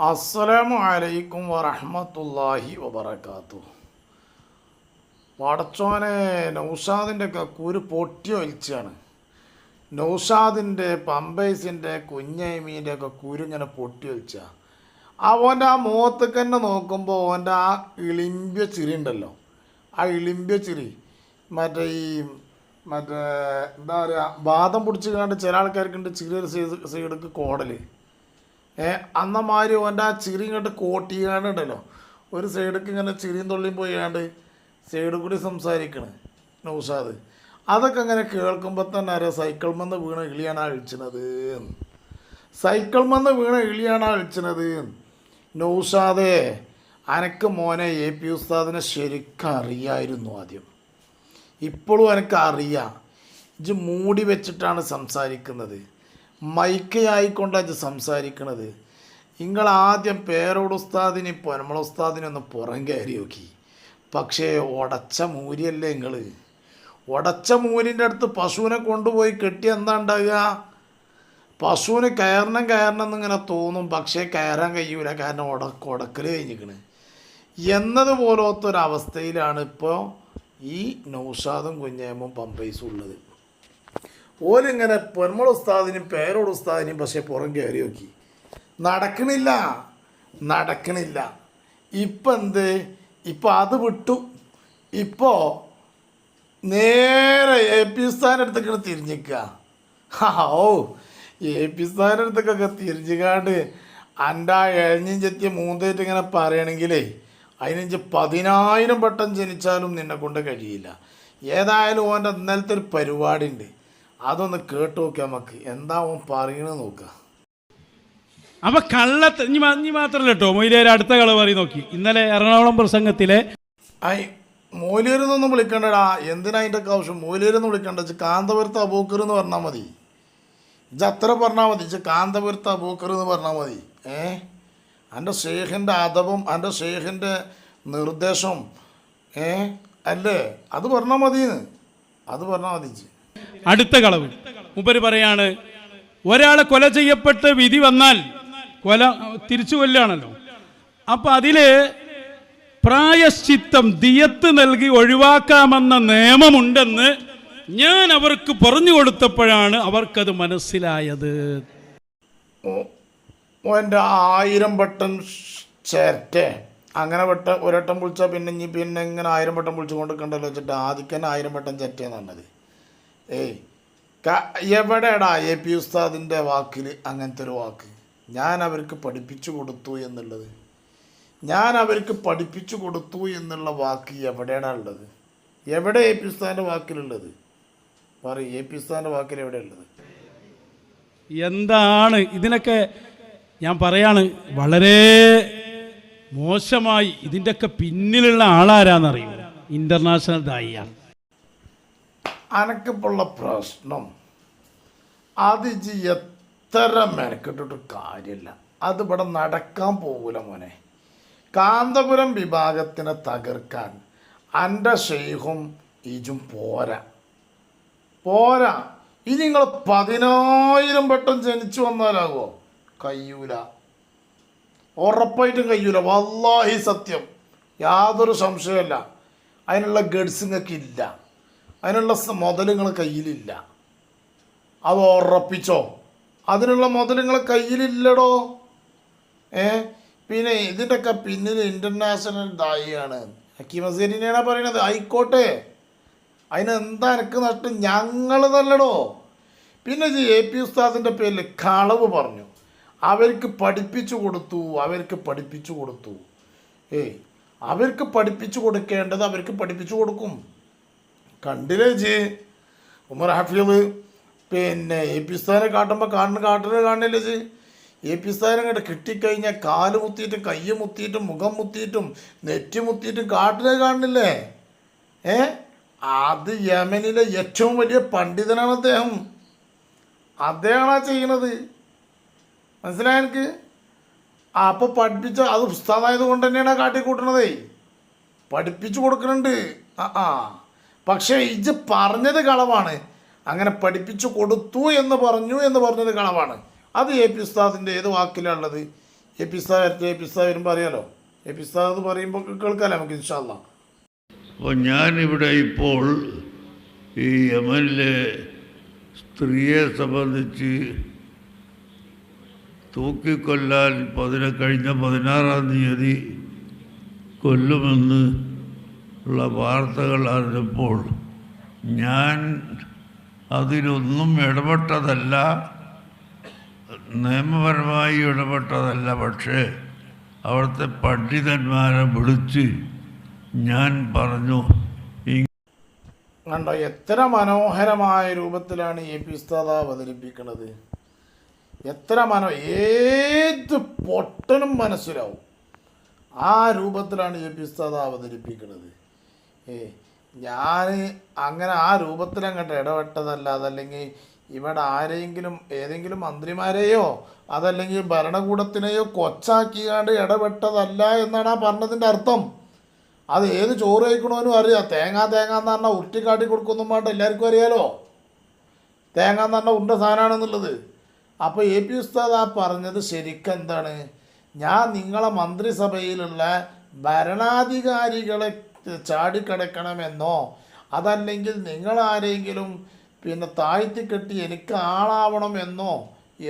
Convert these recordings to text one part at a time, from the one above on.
അസ്സലാമു അലൈക്കും വറഹമത്തല്ലാഹി വബർക്കാത്തു പടച്ചോനെ നൗഷാദിന്റെ കുരു പൊട്ടി ഒലിച്ചാണ് നൗഷാദിന്റെ പമ്പൈസിന്റെ കുഞ്ഞൈമീന്റെ ഒക്കെ കുരു ഇങ്ങനെ പൊട്ടി ഒലിച്ച അവന്റെ ആ മുഖത്തേക്ക് തന്നെ നോക്കുമ്പോൾ അവന്റെ ആ ഇളിമ്പ്യ ചിരി ഉണ്ടല്ലോ ആ ഇളിമ്പ്യ ചിരി മറ്റേ ഈ മറ്റേ എന്താ പറയുക ബാധം പിടിച്ച് കണ്ട് ചില ആൾക്കാർക്കുണ്ട് ചിരി സൈഡ് സൈഡിക്ക് കോടൽ ഏ അന്നമാതിരി ഓന്റെ ആ ചിരി ഇങ്ങോട്ട് കോട്ടിയാണ്ടുണ്ടല്ലോ ഒരു സൈഡിക്ക് ഇങ്ങനെ ചിരിയും തൊള്ളിയും പോയാണ്ട് സൈഡിൽ കൂടി സംസാരിക്കണേ നൗഷാദ്. അതൊക്കെ അങ്ങനെ കേൾക്കുമ്പോൾ തന്നെ അറിയാം സൈക്കിൾ മന്ന് വീണ ഇളിയാണ് അഴിച്ചത് സൈക്കിൾ മന്ന് വീണ ഇളിയാണ് അഴിച്ചത് നൗഷാദേ അനക്ക് മോനെ എ പി ഉസ്താദിനെ ശരിക്കും അറിയായിരുന്നു ആദ്യം. ഇപ്പോഴും എനിക്ക് അറിയാം. ഇത് മൂടി വെച്ചിട്ടാണ് സംസാരിക്കുന്നത്. മൈക്കയായിക്കൊണ്ടാണ് ഇജ് സംസാരിക്കണത്. നിങ്ങൾ ആദ്യം പേരോട് ഉസ്താദിന് ഇപ്പോൾ ഉസ്താദിനെ ഒന്ന് പുറം കയറി നോക്കി. പക്ഷേ ഉടച്ച മൂരിയല്ലേ നിങ്ങൾ ഉടച്ച മൂരിന്റെ അടുത്ത് പശുവിനെ കൊണ്ടുപോയി കെട്ടി എന്താ ഉണ്ടാകുക പശുവിന് കയറണം കയറണം എന്നിങ്ങനെ തോന്നും. പക്ഷേ കയറാൻ കഴിയൂല. കാരണം ഉടക്ക് ഉടക്കൽ കഴിഞ്ഞിരിക്കണ്. എന്നതുപോലത്തൊരവസ്ഥയിലാണ് ഇപ്പോൾ ഈ നൗഷാദും കുഞ്ഞേമും പമ്പൈസും ഉള്ളത്. ഓലിങ്ങനെ പൊന്മള ഉസ്താദിനും പേരോട് ഉസ്താദിനും പക്ഷേ പുറം കയറി നോക്കി. നടക്കണില്ല. നടക്കണില്ല. ഇപ്പം എന്ത്? ഇപ്പോൾ അത് വിട്ടു. ഇപ്പോൾ നേരെ എ പി ഉസ്താദിന്റെ അടുത്തേക്ക് തിരിഞ്ഞിക്കുക ഓ എ പി ഉസ്താദിന്റെ അടുത്തേക്കൊക്കെ തിരിഞ്ഞുകാണ്ട് എന്റെ ആ എഴഞ്ഞും ചെത്തിയ മൂന്നേറ്റ് ഇങ്ങനെ പറയണമെങ്കിലേ അതിനഞ്ച് പതിനായിരം വട്ടം ജനിച്ചാലും നിന്നെ കൊണ്ട് കഴിയില്ല. ഏതായാലും ഓന്റെ ഇന്നലത്തെ ഒരു പരിപാടി ഉണ്ട് അതൊന്ന് കേട്ട് നോക്കാം നമുക്ക് എന്താ അവൻ പറയണെന്ന് നോക്കുക അപ്പൊ കള്ള ഇനി മാത്രല്ല കേട്ടോ മൊയിലേര് അടുത്ത കള പറയും നോക്കി. ഇന്നലെ എറണാകുളം പ്രസംഗത്തിലെ ഐ മൂലേരെന്നൊന്നും വിളിക്കണ്ടടാ. എന്തിനാ അതിന്റെ ഒക്കെ ആവശ്യം? മൂലേരെന്ന് വിളിക്കണ്ട. ഇജ്ജ് കാന്തപുരത്ത് അബൂക്കർ എന്ന് പറഞ്ഞാൽ മതി. ഇജ്ജ് അത്ര പറഞ്ഞാൽ മതി. ഇച്ച് കാന്തപുരത്ത് അബൂക്കർ എന്ന് പറഞ്ഞാൽ മതി. ഏ? എന്റെ ഷേഖിന്റെ അതവും എന്റെ ഷേഖിന്റെ നിർദ്ദേശം ഏ? അല്ലേ? അത് പറഞ്ഞാൽ മതിയെന്ന് അത് പറഞ്ഞാൽ മതി ഇജ്ജ്. അടുത്ത കളവ്. മുപ്പര് പറയാണ് ഒരാളെ കൊല ചെയ്യപ്പെട്ട് വിധി വന്നാൽ കൊല തിരിച്ചു കൊല്ലാണല്ലോ അപ്പൊ അതിൽ പ്രായശ്ചിത്തം ദിയത്ത് നൽകി ഒഴിവാക്കാമെന്ന നിയമമുണ്ടെന്ന് ഞാൻ അവർക്ക് പറഞ്ഞു കൊടുത്തപ്പോഴാണ് അവർക്കത് മനസ്സിലായത്. ഓന്റെ ആയിരം വട്ടം ചേരട്ടെ. അങ്ങനെ വട്ട ഒരട്ടം വിളിച്ചാൽ പിന്നെ ഇനി പിന്നെ ഇങ്ങനെ ആയിരം വട്ടം വിളിച്ചു കൊണ്ടിരിക്കണ്ടല്ലോ വെച്ചിട്ട് ആദ്യം തന്നെ ആയിരം വട്ടം ചേരട്ടെന്ന് പറഞ്ഞത്. ഏയ് എവിടെടാ എ പി ഉസ്താദിന്റെ വാക്കിൽ അങ്ങനത്തെ ഒരു വാക്ക്? ഞാൻ അവർക്ക് പഠിപ്പിച്ചു കൊടുത്തു എന്നുള്ളത്. ഞാൻ അവർക്ക് പഠിപ്പിച്ചു കൊടുത്തു എന്നുള്ള വാക്ക് എവിടെയാണ് ഉള്ളത്? എവിടെ എ പി ഉസ്താദിന്റെ വാക്കിലുള്ളത്? പറയും എ പി ഉസ്താദിന്റെ വാക്കിൽ എവിടെയുള്ളത് എന്താണ് ഇതിനൊക്കെ ഞാൻ പറയാണ് വളരെ മോശമായി ഇതിന്റെയൊക്കെ പിന്നിലുള്ള ആളാരാന്നറിയോ ഇന്റർനാഷണൽ ദായിയാണ്. അനക്കിപ്പുള്ള പ്രശ്നം. അതിജി എത്ര മെനക്കെട്ടിട്ട് കാര്യമില്ല. അതിവിടെ നടക്കാൻ പോകൂല മോനെ. കാന്തപുരം വിഭാഗത്തിനെ തകർക്കാൻ എന്റെ ഷെയ്ഖും ഇജും പോരാ. പോരാ. ഇനി നിങ്ങൾ പതിനായിരം വട്ടം ജനിച്ചു വന്നാലാകുമോ കയ്യൂല. ഉറപ്പായിട്ടും കയ്യൂല. വല്ലാഹി സത്യം. യാതൊരു സംശയമല്ല അതിനുള്ള ഗഡ്സ് നിങ്ങൾക്ക് ഇല്ല അതിനുള്ള മുതലുകൾ കയ്യിലില്ല. അത് ഉറപ്പിച്ചോ? അതിനുള്ള മുതലുകൾ കയ്യിലില്ലടോ. ഏ? പിന്നെ ഇതിന്റെയൊക്കെ പിന്നിൽ ഇന്റർനാഷണൽ ദായിയാണ്. ഹക്കീമസേരിനെയാണ് പറയണത്. ആയിക്കോട്ടെ. അതിന് എന്താ എനിക്ക് നഷ്ടം ഞങ്ങൾ തല്ലടോ പിന്നെ ഇത് എ പി ഉസ്താദിന്റെ പേരിൽ കളവ് പറഞ്ഞു. അവർക്ക് പഠിപ്പിച്ചു കൊടുത്തു അവർക്ക് പഠിപ്പിച്ചു കൊടുത്തു. ഏയ് അവർക്ക് പഠിപ്പിച്ചു കൊടുക്കേണ്ടത് അവർക്ക് പഠിപ്പിച്ചു കൊടുക്കും. കണ്ടില്ലേ ജി? ഉമർ ഹഫീദ് പിന്നെ എ പി സ്ഥാനെ കാട്ടുമ്പോൾ കാണുന്ന കാട്ടുന്നത് കാണില്ലേ ജി? എ പി സ്ഥാനം കണ്ട് കിട്ടിക്കഴിഞ്ഞാൽ കാൽ മുത്തിയിട്ടും കയ്യ് മുത്തിയിട്ടും മുഖം മുത്തിയിട്ടും നെറ്റി മുത്തിയിട്ടും കാട്ടുന്നത് കാണുന്നില്ലേ ഏ? അത് യമനിലെ ഏറ്റവും വലിയ പണ്ഡിതനാണ് അദ്ദേഹം. അദ്ദേഹമാണ് ചെയ്യണത്. മനസ്സിലായ എനിക്ക്? അപ്പോൾ പഠിപ്പിച്ച അത് ഉസ്താദായത് കൊണ്ട് തന്നെയാണ് കാട്ടിക്കൂട്ടണതേ. പഠിപ്പിച്ചു കൊടുക്കുന്നുണ്ട് ആ ആ. പക്ഷേ ഇത് പറഞ്ഞത് കളവാണ്. അങ്ങനെ പഠിപ്പിച്ചു കൊടുത്തു എന്ന് പറഞ്ഞു എന്ന് പറഞ്ഞത് കളവാണ്. അത് എ പി ഉസ്താദിന്റെ ഏത് വാക്കിലാണുള്ളത്? എ പി ഉസ്താദ് വരട്ടെ എ പി ഉസ്താദ് വരുമ്പോൾ അറിയാലോ? എ പിസ്ത എന്ന് പറയുമ്പോൾ കേൾക്കാമല്ലോ നമുക്ക് ഇൻഷാല്ല അപ്പോൾ ഞാനിവിടെ ഇപ്പോൾ ഈ യമനിലെ സ്ത്രീയെ സംബന്ധിച്ച് തൂക്കിക്കൊല്ലാൻ പതിന കഴിഞ്ഞ പതിനാറാം തീയതി കൊല്ലുമെന്ന് ഉള്ള വാർത്തകൾ അറിഞ്ഞപ്പോൾ ഞാൻ അതിലൊന്നും ഇടപെട്ടതല്ല നിയമപരമായി ഇടപെട്ടതല്ല പക്ഷേ അവിടുത്തെ പണ്ഡിതന്മാരെ വിളിച്ച് ഞാൻ പറഞ്ഞു കണ്ടോ എത്ര മനോഹരമായ രൂപത്തിലാണ് എ പി ഉസ്താദ അവതരിപ്പിക്കുന്നത്. എത്ര മനോ ഏത് പൊട്ടനും മനസ്സിലാവും. ആ രൂപത്തിലാണ് എ പി ഉസ്താദ അവതരിപ്പിക്കുന്നത്. ഏ ഞാൻ അങ്ങനെ ആ രൂപത്തിൽ അങ്ങോട്ട് ഇടപെട്ടതല്ല അതല്ലെങ്കിൽ ഇവിടെ ആരെങ്കിലും ഏതെങ്കിലും മന്ത്രിമാരെയോ അതല്ലെങ്കിൽ ഭരണകൂടത്തിനെയോ കൊച്ചാക്കിയാണ്ട് ഇടപെട്ടതല്ല എന്നാണ് ആ പറഞ്ഞതിന്റെ അർത്ഥം. അത് ഏത് ചോറ് കഴിക്കണമെന്നും അറിയാം. തേങ്ങ തേങ്ങ എന്ന് പറഞ്ഞാൽ ഉരുട്ടിക്കാട്ടി കൊടുക്കൊന്നും വേണ്ട എല്ലാവർക്കും അറിയാലോ? തേങ്ങ എന്ന് പറഞ്ഞാൽ ഉണ്ട സാധനമാണെന്നുള്ളത്. അപ്പോൾ എ പി ഉസ്താദ് ആ പറഞ്ഞത് ശരിക്കും എന്താണ്? ഞാൻ നിങ്ങളെ മന്ത്രിസഭയിലുള്ള ഭരണാധികാരികളെ ചാടിക്കടക്കണമെന്നോ? അതല്ലെങ്കിൽ നിങ്ങളാരെങ്കിലും പിന്നെ താഴ്ത്തി കെട്ടി എനിക്ക് ആളാവണമെന്നോ?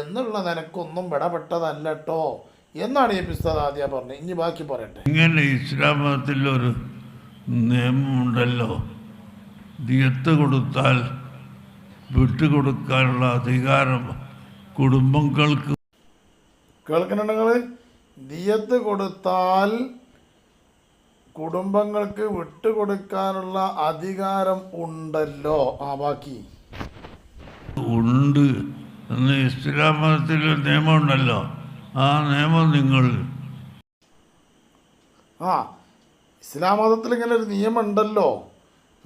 എന്നുള്ള നിലക്കൊന്നും വിടപെട്ടതല്ല കേട്ടോ എന്നാണ് ഈ പി ആദ്യ ആദ്യം പറഞ്ഞത്. ഇനി ബാക്കി പറയട്ടെ. ഇങ്ങനെ ഇസ്ലാം മതത്തിലൊരു നിയമമുണ്ടല്ലോ. ദിയത്ത് കൊടുത്താൽ വിട്ടുകൊടുക്കാനുള്ള അധികാരം കുടുംബങ്ങൾക്ക്. കേൾക്കണുണ്ടെങ്കിൽ ദിയത്ത് കൊടുത്താൽ കുടുംബങ്ങൾക്ക് വിട്ടുകൊടുക്കാനുള്ള അധികാരം ഉണ്ടല്ലോ. ആ ബാക്കി. ഉണ്ട്. എന്ന് ഇസ്ലാം മതത്തിൽ ഒരു നിയമമുണ്ടല്ലോ. ആ നിയമം നിങ്ങൾ ആ ഇസ്ലാം മതത്തിൽ ഇങ്ങനെ ഒരു നിയമമുണ്ടല്ലോ.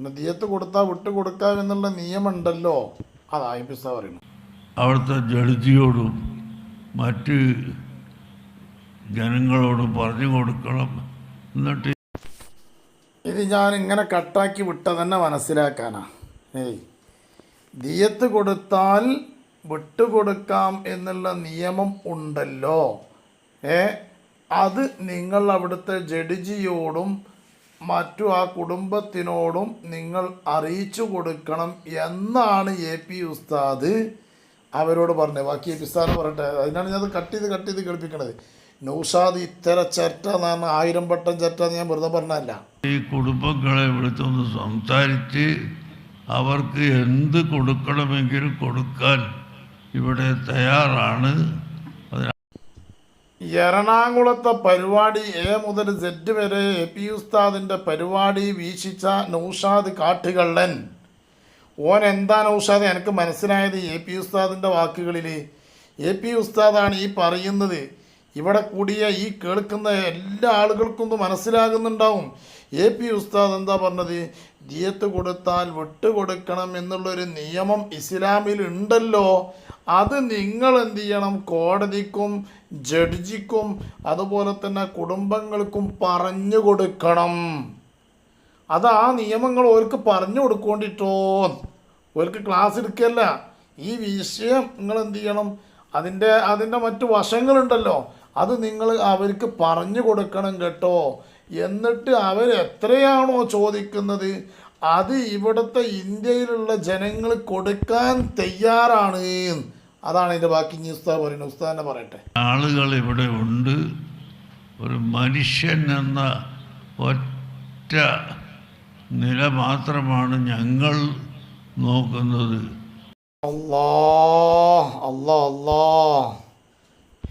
ദിയത്ത് കൊടുത്താൽ വിട്ടുകൊടുക്കാം എന്നുള്ള നിയമമുണ്ടല്ലോ. അതാ പിസ്ത പറയുന്നു അവിടുത്തെ ജഡ്ജിയോടും മറ്റ് ജനങ്ങളോടും പറഞ്ഞു കൊടുക്കണം. എന്നിട്ട് ഇത് ഞാൻ ഇങ്ങനെ കട്ടാക്കി വിട്ടതെന്നെ തന്നെ മനസ്സിലാക്കാനാ. ഏയ്. ദിയത്ത് കൊടുത്താൽ വിട്ടുകൊടുക്കാം എന്നുള്ള നിയമം ഉണ്ടല്ലോ. ഏ? അത് നിങ്ങൾ അവിടുത്തെ ജഡ്ജിയോടും മറ്റു ആ കുടുംബത്തിനോടും നിങ്ങൾ അറിയിച്ചു കൊടുക്കണം എന്നാണ് എ പി ഉസ്താദ് അവരോട് പറഞ്ഞത്. ബാക്കി എ പി ഉസ്താദ് പറയട്ടെ. അതിനാണ് ഞാൻ കട്ട് ചെയ്ത് കട്ട് ചെയ്ത് കേൾപ്പിക്കണത്. നൗഷാദ് ഇത്തര ചെറ്റ എന്നാണ് ആയിരം വട്ടം ചെറ്റ എന്ന് ഞാൻ വെറുതെ പറഞ്ഞല്ല ഈ കുടുംബങ്ങളെ വിളിച്ചൊന്ന് സംസാരിച്ച് അവർക്ക് എന്ത് കൊടുക്കണമെങ്കിലും കൊടുക്കാൻ ഇവിടെ തയ്യാറാണ്. എറണാകുളത്തെ പരിപാടി എ മുതൽ സെറ്റ് വരെ എ പി ഉസ്താദിന്റെ പരിപാടി വീക്ഷിച്ച നൗഷാദ് കാട്ടുകള്ളൻ. ഓൻ എന്താ നൗഷാദ് എനിക്ക് മനസ്സിലായത് എ പി ഉസ്താദിന്റെ വാക്കുകളിൽ എ പി ഉസ്താദാണ് ഈ പറയുന്നത്. ഇവിടെ കൂടിയ ഈ കേൾക്കുന്ന എല്ലാ ആളുകൾക്കും മനസ്സിലാകുന്നുണ്ടാവും. എ പി ഉസ്താദ് എന്താ പറഞ്ഞത്? ദിയത്ത് കൊടുത്താൽ വിട്ടുകൊടുക്കണം എന്നുള്ളൊരു നിയമം ഇസ്ലാമിൽ ഉണ്ടല്ലോ. അത് നിങ്ങൾ എന്ത് ചെയ്യണം? കോടതിക്കും ജഡ്ജിക്കും അതുപോലെ തന്നെ കുടുംബങ്ങൾക്കും പറഞ്ഞു കൊടുക്കണം. അത് ആ നിയമങ്ങൾ ഓർക്ക് പറഞ്ഞു കൊടുക്കേണ്ടിട്ടോ? ഓർക്ക് ക്ലാസ് എടുക്കല്ല. ഈ വിഷയം നിങ്ങൾ എന്ത് ചെയ്യണം? അതിന്റെ അതിന്റെ മറ്റു വശങ്ങളുണ്ടല്ലോ. അത് നിങ്ങൾ അവർക്ക് പറഞ്ഞു കൊടുക്കണം കേട്ടോ. എന്നിട്ട് അവർ എത്രയാണോ ചോദിക്കുന്നത് അത് ഇവിടുത്തെ ഇന്ത്യയിലുള്ള ജനങ്ങൾ കൊടുക്കാൻ തയ്യാറാണ്. അതാണ് ഇതിന്റെ ബാക്കി ഉസ്താ പറയുന്നത്. ഉസ്താദിനെ പറയട്ടെ. ആളുകൾ ഇവിടെ ഉണ്ട്. ഒരു മനുഷ്യൻ എന്ന ഒറ്റ നില മാത്രമാണ് ഞങ്ങൾ നോക്കുന്നത്. അല്ലാ അല്ലാ അല്ലാ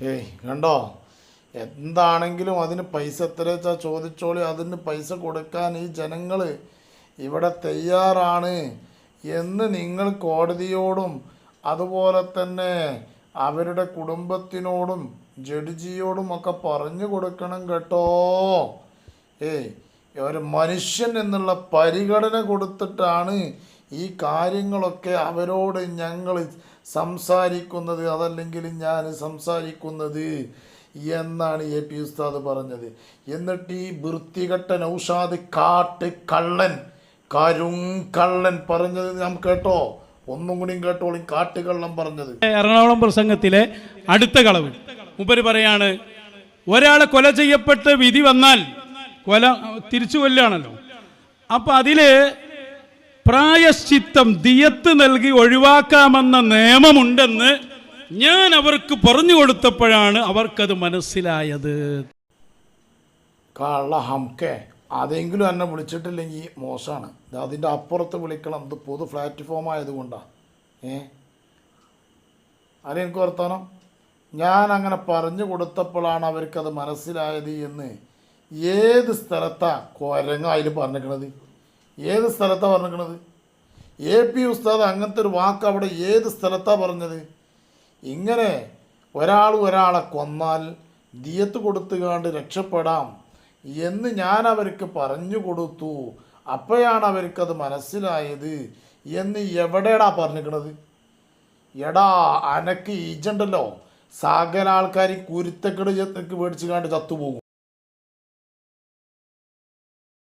ഏയ് കണ്ടോ? എന്താണെങ്കിലും അതിന് പൈസ എത്ര വെച്ചാൽ ചോദിച്ചോളി? അതിന് പൈസ കൊടുക്കാൻ ഈ ജനങ്ങൾ ഇവിടെ തയ്യാറാണ് എന്ന് നിങ്ങൾ കോടതിയോടും അതുപോലെ തന്നെ അവരുടെ കുടുംബത്തിനോടും ജഡ്ജിയോടും ഒക്കെ പറഞ്ഞു കൊടുക്കണം കേട്ടോ. ഏയ് ഒരു മനുഷ്യൻ എന്നുള്ള പരിഗണന കൊടുത്തിട്ടാണ് ഈ കാര്യങ്ങളൊക്കെ അവരോട് ഞങ്ങൾ സംസാരിക്കുന്നത് അതല്ലെങ്കിൽ ഞാൻ സംസാരിക്കുന്നത് എന്നാണ് എ പി ഉസ്താദ് പറഞ്ഞത്. എന്നിട്ട് ഈ വൃത്തികെട്ട നൗഷാദ് കാട്ട് കള്ളൻ കരുങ്കള്ളൻ പറഞ്ഞത് നാം കേട്ടോ? ഒന്നും കൂടിയും കേട്ടോളും കാട്ടുകള്ളൻ പറഞ്ഞത്. എറണാകുളം പ്രസംഗത്തിലെ അടുത്ത കളവ്. മുപ്പര് പറയാണ് ഒരാളെ കൊല ചെയ്യപ്പെട്ട് വിധി വന്നാൽ കൊല തിരിച്ചു കൊല്ലാണല്ലോ അപ്പം അതിൽ പ്രായശ്ചിത്തം ദിയത്ത് നൽകി ഒഴിവാക്കാമെന്ന നിയമമുണ്ടെന്ന് ഞാൻ അവർക്ക് പറഞ്ഞു കൊടുത്തപ്പോഴാണ് അവർക്കത് മനസ്സിലായത്. കള്ള അതെങ്കിലും എന്നെ വിളിച്ചിട്ടില്ലെങ്കിൽ മോശമാണ്. ഇത് അതിന്റെ അപ്പുറത്ത് വിളിക്കണം. ഇത് പൊതു പ്ലാറ്റ്ഫോം ആയതുകൊണ്ടാണ് ഏ? അത് എനിക്ക് ഞാൻ അങ്ങനെ പറഞ്ഞു കൊടുത്തപ്പോഴാണ് അവർക്കത് മനസ്സിലായത് എന്ന്. ഏത് സ്ഥലത്താണ് കൊരങ്ങ അതിൽ പറഞ്ഞിരിക്കണത്? ഏത് സ്ഥലത്താണ് പറഞ്ഞിരിക്കണത്? എ പി ഉസ്താദ് അങ്ങനത്തെ ഒരു വാക്ക് അവിടെ ഏത് സ്ഥലത്താണ് പറഞ്ഞത്? ഇങ്ങനെ ഒരാൾ ഒരാളെ കൊന്നാൽ ദിയത്ത് കൊടുത്തുകാണ്ട് രക്ഷപ്പെടാം എന്ന് ഞാൻ അവർക്ക് പറഞ്ഞു കൊടുത്തു. അപ്പോഴാണ് അവർക്കത് മനസ്സിലായത് എന്ന് എവിടെയാടാ പറഞ്ഞിരിക്കണത്? എടാ അനക്ക് ഈജുണ്ടല്ലോ സകല ആൾക്കാർ കുരുത്തക്കെട് മേടിച്ചു കാണ്ട് ചത്തുപോകും.